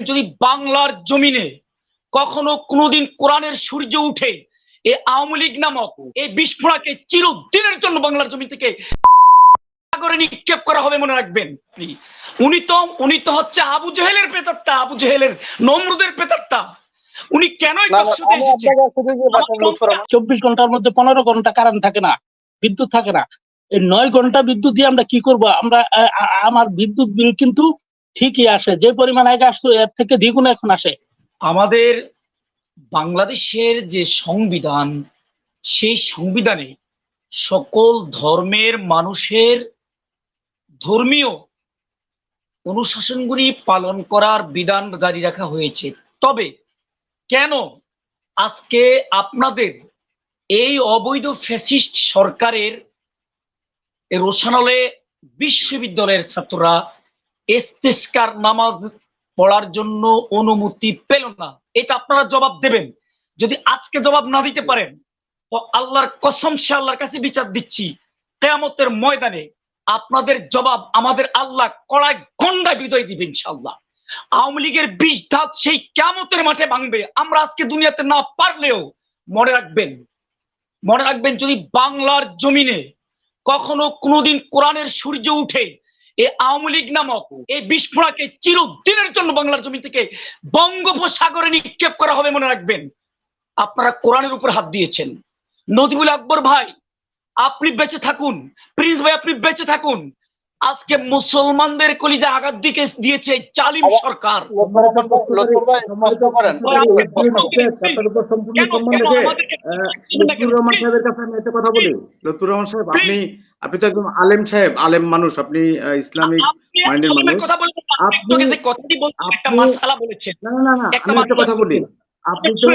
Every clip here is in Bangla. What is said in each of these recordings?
যদি বাংলার জমিনে কখনো কোনোদিন কোরআনের সূর্য উঠে এই আওয়ামী লীগ নামক এই বিস্ফোরাকে চিরদিনের জন্য বাংলার জমি থেকে নিক্ষেপ করা হবে মনে রাখবেন উনি তো উনি তো হচ্ছে আবু জেহেলের প্রেতাত্তা আবু জেহেলের নমরুদের প্রেতাত্তা উনি কেন। চব্বিশ ঘণ্টার মধ্যে পনেরো ঘণ্টা কারেন্ট থাকে না বিদ্যুৎ থাকে না। এই নয় ঘণ্টা বিদ্যুৎ দিয়ে আমরা কি করব? আমরা আমার বিদ্যুৎ বিল কিন্তু ঠিকই আসে, যে পরিমাণ আগে আসতো এর থেকে দ্বিগুণ এখন আসে। আমাদের বাংলাদেশের যে সংবিধান, সেই সংবিধানে সকল ধর্মের মানুষের ধর্মীয় অনুশাসনগুলি পালন করার বিধান জারি রাখা হয়েছে। তবে কেন আজকে আপনাদের এই অবৈধ ফ্যাসিস্ট সরকারের রোশানলে বিশ্ববিদ্যালয়ের ছাত্ররা ইস্তেস্কার নামাজ পড়ার জন্য অনুমতি পেল না। এটা আপনারা জবাব দেবেন। যদি আজকে জবাব না দিতে পারেন আল্লাহর কসম সে আল্লাহর কাছে বিচার দিচ্ছি। কেয়ামতের ময়দানে আপনাদের জবাব আমাদের আল্লাহ কড়ায় গন্ডায় বিজয় দিবে ইনশাআল্লাহ। আওয়ামী লীগের বিষ ধাত সেই কেয়ামতের মাঠে ভাঙবে। আমরা আজকে দুনিয়াতে না পারলেও মনে রাখবেন মনে রাখবেন যদি বাংলার জমিনে কখনো কোনোদিন কোরআনের সূর্য উঠে এই আওয়ামী লীগ নামক এই বিস্ফোরাকে চিরদিনের জন্য বাংলার জমি থেকে বঙ্গোপসাগরে নিক্ষেপ করা হবে মনে রাখবেন। আপনারা কোরআনের উপর হাত দিয়েছেন। নজিবুল আকবর ভাই, আপনি বেঁচে থাকুন। প্রিন্স ভাই, আপনি বেঁচে থাকুন। আজকে মুসলমানদের কলিজা আঘাত দিকে দিয়েছে এই জালিম সরকার রহমান কথা বলি সাহেব আপনি আপনি তো একদম আলেম সাহেব আলেম মানুষ আপনি ইসলামিক মাইন্ডের মানুষ না না না না একটা আমি একটা কথা বলি আপনি তো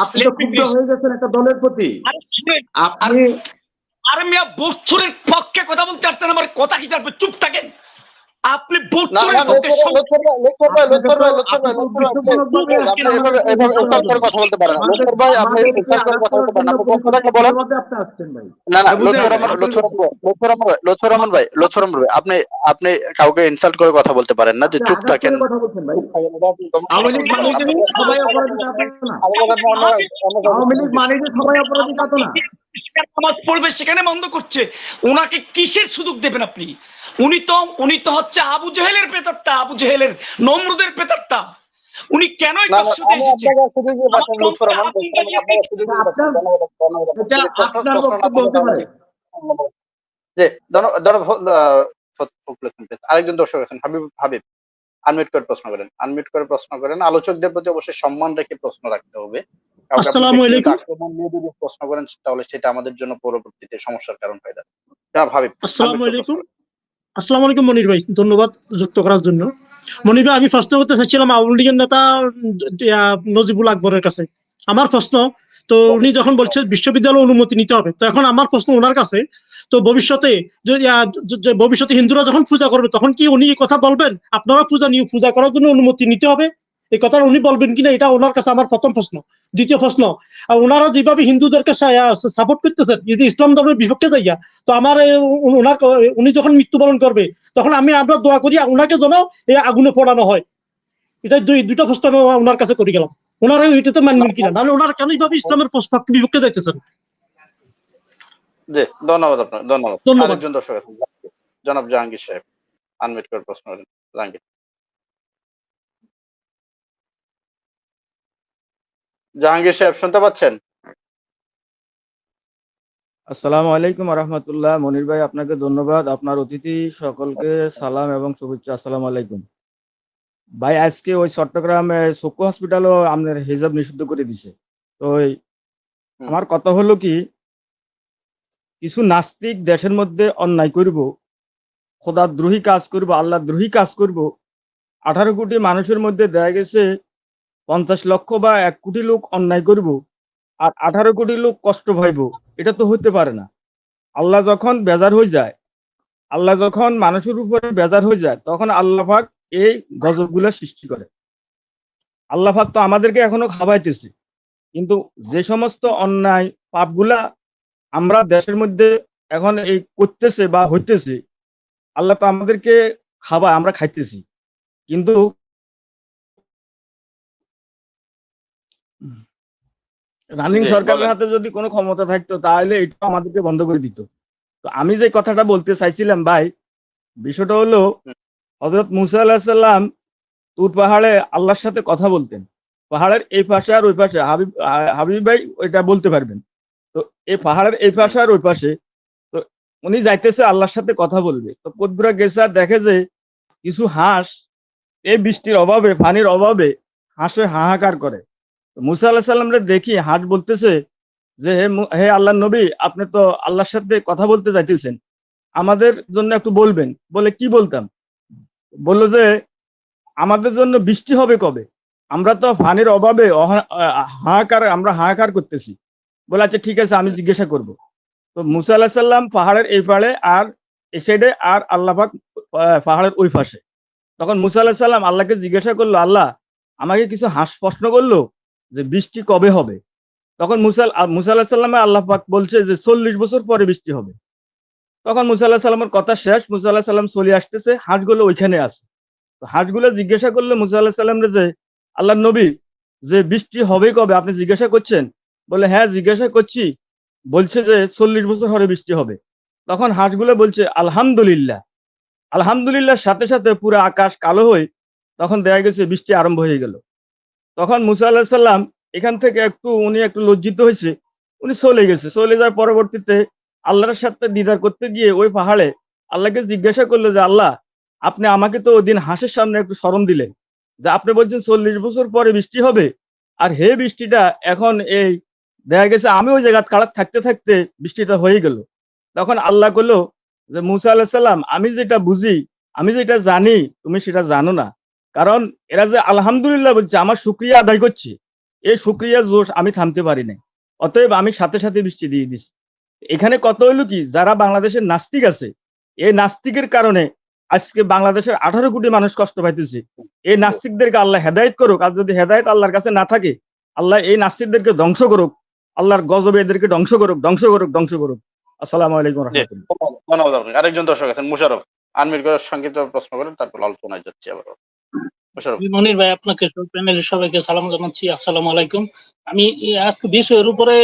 আপনি তো ক্ষুব্ধ হয়ে গেছেন একটা দলের প্রতি আপনি আরে মিয়া বছরের পক্ষে কথা বলতে আসছেন আমার কথা কি জানবে? চুপ থাকেন। আপনি পক্ষে আপনি কথা বলতে পারেন ভাই, করে কথা বলতে পারেন বলেন। না না ভাই, ভাই, কাউকে ইনসাল্ট করে কথা বলতে পারেন না যে চুপ থাকেন। মানে যে সবাই অপরাধী তা তো না। নামাজ পড়বে সেখানে বন্ধ করছে। ওনাকে কিসের সুযোগ দেবেন আপনি? উনি তো উনি তো হচ্ছে আবু জেহেলের প্রেতাত্তা আবু জেহেলের নমরুদের প্রেতাত্তা উনি কেন। আরেকজন দর্শক আছেন হাবিব হাবিব। আনমিউট করে প্রশ্ন করেন। আনমিউট করে প্রশ্ন করেন। আলোচকদের প্রতি অবশ্যই সম্মান রেখে প্রশ্ন রাখতে হবে। কাউকে আপনি আসসালামু ব্যক্তিগত আলাইকুম। আক্রমণ নিয়ে যদি প্রশ্ন করেন তাহলে সেটা আমাদের জন্য পরবর্তীতে সমস্যার কারণ হয়ে যাবে আসসালামু আলাইকুম। আসসালামু আলাইকুম মনির ভাই। ধন্যবাদ যুক্ত করার জন্য। মনির ভাই আমি প্রশ্ন করতে চাইছিলাম আওয়ামী লীগের নেতা নজিবুল আকবরের কাছে। আমার প্রশ্ন তো উনি যখন বলছে বিশ্ববিদ্যালয় অনুমতি নিতে হবে তো এখন আমার প্রশ্ন ওনার কাছে তো ভবিষ্যতে ভবিষ্যতে হিন্দুরা যখন পূজা করবে তখন কি উনি কথা বলবেন? আপনারা পূজা নিয়ে পূজা করার জন্য অনুমতি নিতে হবে? এই কথা উনি বলবেন কিনা এটা ওনার কাছে আমার প্রথম প্রশ্ন। দ্বিতীয় প্রশ্ন আর ওনারা যেভাবে হিন্দুদেরকে সাপোর্ট করতেছেন এই যে ইসলাম ধর্মের বিপক্ষে যাইয়া তো আমার ওনার উনি যখন মৃত্যুবরণ করবে তখন আমি আমরা দোয়া করি ওনাকে যেন এই আগুনে পোড়ানো হয়। এটা দুই দুটো প্রশ্ন আমি ওনার কাছে করে গেলাম। ওনারা ওইটাতে মানবেন কিনা? নাহলে ওনারা কেন এইভাবে ইসলামের পক্ষে বিপক্ষে যাইতেছেন? জি ধন্যবাদ আপনার ধন্যবাদ। ধন্যবাদ। দর্শক আছেন জনাব জাহাঙ্গীর সাহেব আনমিউট করে প্রশ্ন জাহাঙ্গীর। জাহাঙ্গীর সাহেব শুনতে পাচ্ছেন? আসসালামু আলাইকুম রহমতুল্লাহ মনির ভাই আপনাকে ধন্যবাদ। আপনার অতিথি সকলকে সালাম এবং শুভেচ্ছা। আসসালামু আলাইকুম। ভাই আজকে ওই চট্টগ্রামে চক্ষু হসপিটালও আপনার হিজাব নিষিদ্ধ করে দিছে। তো আমার কথা হলো কি কিছু নাস্তিক দেশের মধ্যে অন্যায় করব খোদা দ্রোহী কাজ করব আল্লাহ দ্রোহী কাজ করব আঠারো কোটি মানুষের মধ্যে দেখা গেছে পঞ্চাশ লক্ষ বা এক কোটি লোক অন্যায় করব আর আঠারো কোটি লোক কষ্ট পাইব, এটা তো হতে পারে না। আল্লাহ যখন বেজার হয়ে যায়, আল্লাহ যখন মানুষের উপরে বেজার হয়ে যায়, তখন আল্লাহ এই গজবগুলা সৃষ্টি করে। আল্লাহ পাক তো আমাদেরকে এখনও খাবাইতেছে। কিন্তু যে সমস্ত অন্যায় পাপগুলা আমরা দেশের মধ্যে এখন এই করতেছে বা হইতেছে, আল্লাহ তো আমাদেরকে খাওয়ায় আমরা খাইতেছি। কিন্তু রানিং সরকারের হাতে যদি কোনো ক্ষমতা থাকতো তাহলে এটা আমাদেরকে বন্ধ করে দিত। তো আমি যে কথাটা বলতে চাইছিলাম ভাই বিষয়টা হলো। হজরত মুসা আলাহিসাল্লাম তুর পাহাড়ে আল্লাহর সাথে কথা বলতেন। পাহাড়ের এই পাশে আর ওই পাশে। হাবিব হাবিব ভাই ওইটা বলতে পারবেন। তো এই পাহাড়ের এই পাশে আর ওই পাশে। তো উনি যাইতেছে আল্লাহর সাথে কথা বলবে। তো কোদগুরা গেছে আর দেখে যে কিছু হাঁস এই বৃষ্টির অভাবে পানির অভাবে হাঁসে হাহাকার করে। মুসা আল্লাহ সাল্লামরে দেখি, হাট বলতেছে যে, হে হে আল্লাহ নবী, আপনি তো আল্লাহর সাথে কথা বলতে চাইতেছেন আমাদের জন্য একটু বলবেন। বলে, কি বলতাম? বলল যে, আমাদের জন্য বৃষ্টি হবে কবে? আমরা তো পানির অভাবে হাহাকার, আমরা হাহাকার করতেছি। বলে আচ্ছা ঠিক আছে, আমি জিজ্ঞাসা করব। তো মুসা আল্লাহ সাল্লাম পাহাড়ের এই পাড়ে আর এই সাইডে আর আল্লাহফাক পাহাড়ের ওই পাশে। তখন মুসা আল্লাহ সাল্লাম আল্লাহকে জিজ্ঞাসা করল, আল্লাহ, আমাকে কিছু হাঁস প্রশ্ন করল? যে বৃষ্টি কবে হবে? তখন মুসা মুসা আল্লাহ সাল্লামে আল্লাহ পাক বলছে যে চল্লিশ বছর পরে বৃষ্টি হবে। তখন মুসা আল্লাহ সাল্লামের কথা শেষ, মুসা আল্লাহ সাল্লাম চলে আসতেছে, হাঁসগুলো ওইখানে আছে। তো হাঁসগুলো জিজ্ঞাসা করলে মুসা আল্লাহ সাল্লামরে যে আল্লাহ নবী, যে বৃষ্টি হবে কবে? আপনি জিজ্ঞাসা করছেন? বলে হ্যাঁ জিজ্ঞাসা করছি। বলছে যে, চল্লিশ বছর পরে বৃষ্টি হবে। তখন হাঁসগুলো বলছে, আলহামদুলিল্লাহ। আলহামদুলিল্লাহর সাথে সাথে পুরো আকাশ কালো হয়ে তখন দেখা গেছে বৃষ্টি আরম্ভ হয়ে গেল। তখন মুসা আল্লাহ সাল্লাম এখান থেকে একটু উনি একটু লজ্জিত হয়েছে। উনি চলে গেছে। চলে যাওয়ার পরবর্তীতে আল্লাহর সাথে দিদার করতে গিয়ে ওই পাহাড়ে আল্লাহকে জিজ্ঞাসা করল যে, আল্লাহ, আপনি আমাকে তো ওই দিন হাঁসের সামনে একটু স্মরণ দিলেন যে আপনি বলছেন চল্লিশ বছর পরে বৃষ্টি হবে আর হে বৃষ্টিটা এখন এই দেখা গেছে আমি ওই জায়গা কালার থাকতে থাকতে বৃষ্টিটা হয়ে গেল। তখন আল্লাহ করল যে, মুসা আল্লাহ সাল্লাম আমি যেটা বুঝি, আমি যেটা জানি, তুমি সেটা জানো না। কারণ এরা যে আলহামদুলিল্লাহ বলছে আমার শুক্রিয়া আদায় করছি। এই শুক্রিয়া জোশ আমি থামতে পারি না অতএব আমি সাথে সাথে বৃষ্টি দিয়ে দিছি। এখানে কত হলো কি যারা বাংলাদেশের নাস্তিক আছে এই নাস্তিকের কারণে আজকে বাংলাদেশের আঠারো কোটি মানুষ কষ্ট পাইতেছে। এই নাস্তিকদেরকে আল্লাহ হেদায়েত করুক আর যদি হেদায়ত আল্লাহর কাছে না থাকে আল্লাহ এই নাস্তিকদেরকে ধ্বংস করুক আল্লাহর গজবে এদেরকে ধ্বংস করুক ধ্বংস করুক ধ্বংস করুক। আসসালামু আলাইকুম রহমতুল্লাহ। আরেকজন দর্শক আছেন মুশারফ। আনমির করে সংক্ষিপ্ত প্রশ্ন করেন তারপর আলোচনায় যাচ্ছি আবার মনির ভাই, আপনাকে প্যানেলের সবাইকে সালাম জানাচ্ছি। আসসালামু আলাইকুম। আমি আজকে বিষয়ের উপরে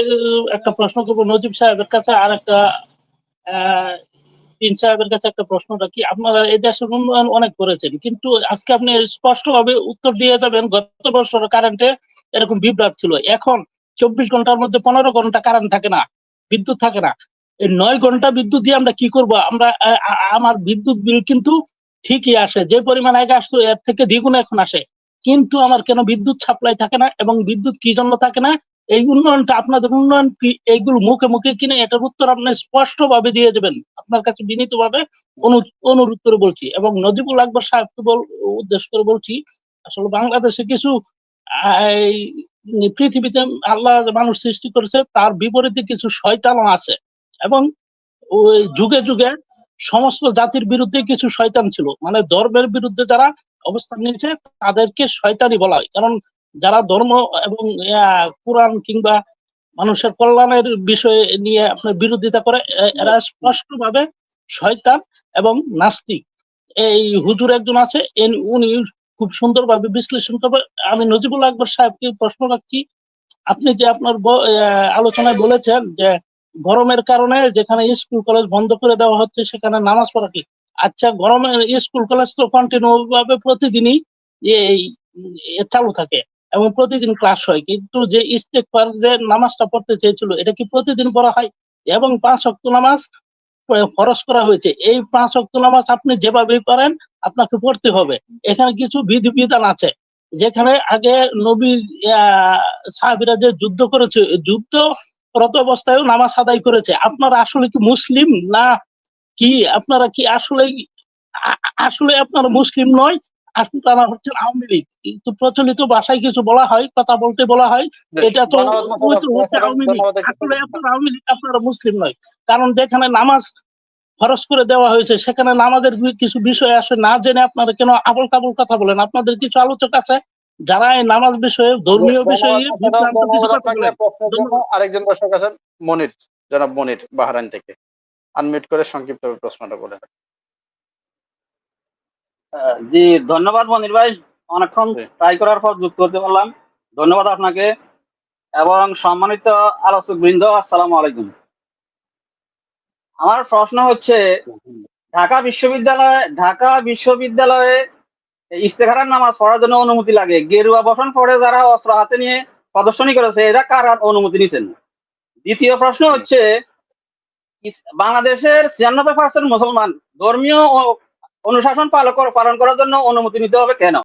একটা প্রশ্ন করব। নজিব সাহেবের কাছে আর একটা তিন সাহেবের কাছে একটা প্রশ্ন রাখি। আপনারা এই দেশের উন্নয়ন অনেক করেছেন, কিন্তু আজকে আপনি স্পষ্টভাবে উত্তর দিয়ে যাবেন, গত বছর কারেন্টে এরকম বিভ্রাট ছিল। এখন চব্বিশ ঘণ্টার মধ্যে পনেরো ঘণ্টা কারেন্ট থাকে না, বিদ্যুৎ থাকে না। এই নয় ঘণ্টা বিদ্যুৎ দিয়ে আমরা কি করব? আমরা আমার বিদ্যুৎ বিল কিন্তু ঠিকই আসে। যে পরিমাণ আগে আসতো, এর থেকে দ্বিগুণ এখন আসে। কিন্তু আমার কেন বিদ্যুৎ সাপ্লাই থাকে না এবং বিদ্যুৎ কি জন্য থাকে না? এই উন্নয়নটা, আপনাদের উন্নয়ন কি এইগুলো মুখে মুখে কিনে এটার উত্তর আপনি স্পষ্ট ভাবে দিয়ে যাবেন আপনার কাছে বিনীত ভাবে অনুরোধ করে বলছি এবং নজিবুল আকবর সাহেবকে বল, উদ্দেশ্য করে বলছি, আসলে বাংলাদেশে কিছু পৃথিবীতে আল্লাহ মানুষ সৃষ্টি করেছে, তার বিপরীতে কিছু শয়তানও আছে। এবং ওই যুগে যুগে সমস্ত জাতির বিরুদ্ধে কিছু শয়তান ছিল। মানে ধর্মের বিরুদ্ধে যারা অবস্থান নিয়েছে, তাদেরকে শয়তানি বলা হয়। কারণ যারা ধর্ম এবং কোরআন কিংবা মানুষের কল্যাণের বিষয়ে নিয়ে আপনার বিরোধিতা করে এরা স্পষ্টভাবে শয়তান এবং নাস্তিক। এই হুজুর একজন আছে উনি খুব সুন্দরভাবে বিশ্লেষণ করবে। আমি নজিবুল আকবর সাহেবকে প্রশ্ন রাখছি, আপনি যে আপনার আলোচনায় বলেছেন যে গরমের কারণে যেখানে স্কুল, কলেজ বন্ধ করে দেওয়া হচ্ছে, সেখানে নামাজ পড়া কি? আচ্ছা গরমে স্কুল, কলেজ তো কন্টিনিউ ভাবে প্রতিদিনই চালু থাকে এবং প্রতিদিন ক্লাস হয়। কিন্তু যে ইস্তেকবার যে নামাজটা পড়তে চেয়েছিল, এটা কি প্রতিদিন পড়া হয়? এবং পাঁচ অক্ত নামাজ খরচ করা হয়েছে। এই পাঁচ অক্ট নামাজ আপনি যেভাবেই পারেন, আপনাকে পড়তে হবে। এখানে কিছু বিধি বিধান আছে। যেখানে আগে নবী সাহাবীরা যে যুদ্ধ করেছে, যুদ্ধ রত অবস্থায়ও নামাজ আদায় করেছে। আপনারা আসলে কি মুসলিম? না কি? আপনারা কি আসলে আসলে আপনারা মুসলিম নয়? আপনারা হচ্ছেন আওয়ামী লীগ। কিন্তু প্রচলিত ভাষায় কিছু বলা হয় কথা বলতে বলা হয় এটা তো আওয়ামী লীগ। আসলে আপনারা আওয়ামী লীগ আপনারা মুসলিম নয়। কারণ যেখানে নামাজ খরচ করে দেওয়া হয়েছে সেখানে নামাজের কিছু বিষয় আসে না জেনে আপনারা কেন আবল কাবল কথা বলেন? আপনাদের কিছু আলোচক আছে? যারা এই নামাজ বিষয়ে ধর্মীয় বিষয়ে আরেকজন দর্শক আছেন মনির জনাব মনির বাহরাইন থেকে। আনমিট করে সংক্ষিপ্ত প্রশ্নটা আহ, জি ধন্যবাদ মনির ভাই। অনেকক্ষণ ট্রাই করার পর যুক্ত হতে পারলাম। ধন্যবাদ আপনাকে। এবং সম্মানিত আলোচক বৃন্দ আসসালামু আলাইকুম। আমার প্রশ্ন হচ্ছে ঢাকা বিশ্ববিদ্যালয়ে ঢাকা বিশ্ববিদ্যালয়ে ইস্তেখারার নামাজ পড়ার জন্য অনুমতি লাগে। গেরুয়া বসন পড়ে যারা অস্ত্র হাতে নিয়ে প্রদর্শনী করেছে এরা কার অনুমতি নিচ্ছেন দ্বিতীয় প্রশ্ন হচ্ছে বাংলাদেশের ছিয়ানব্বই পার্সেন্ট মুসলমান ধর্মীয় অনুশাসন পালন পালন করার জন্য অনুমতি নিতে হবে কেন?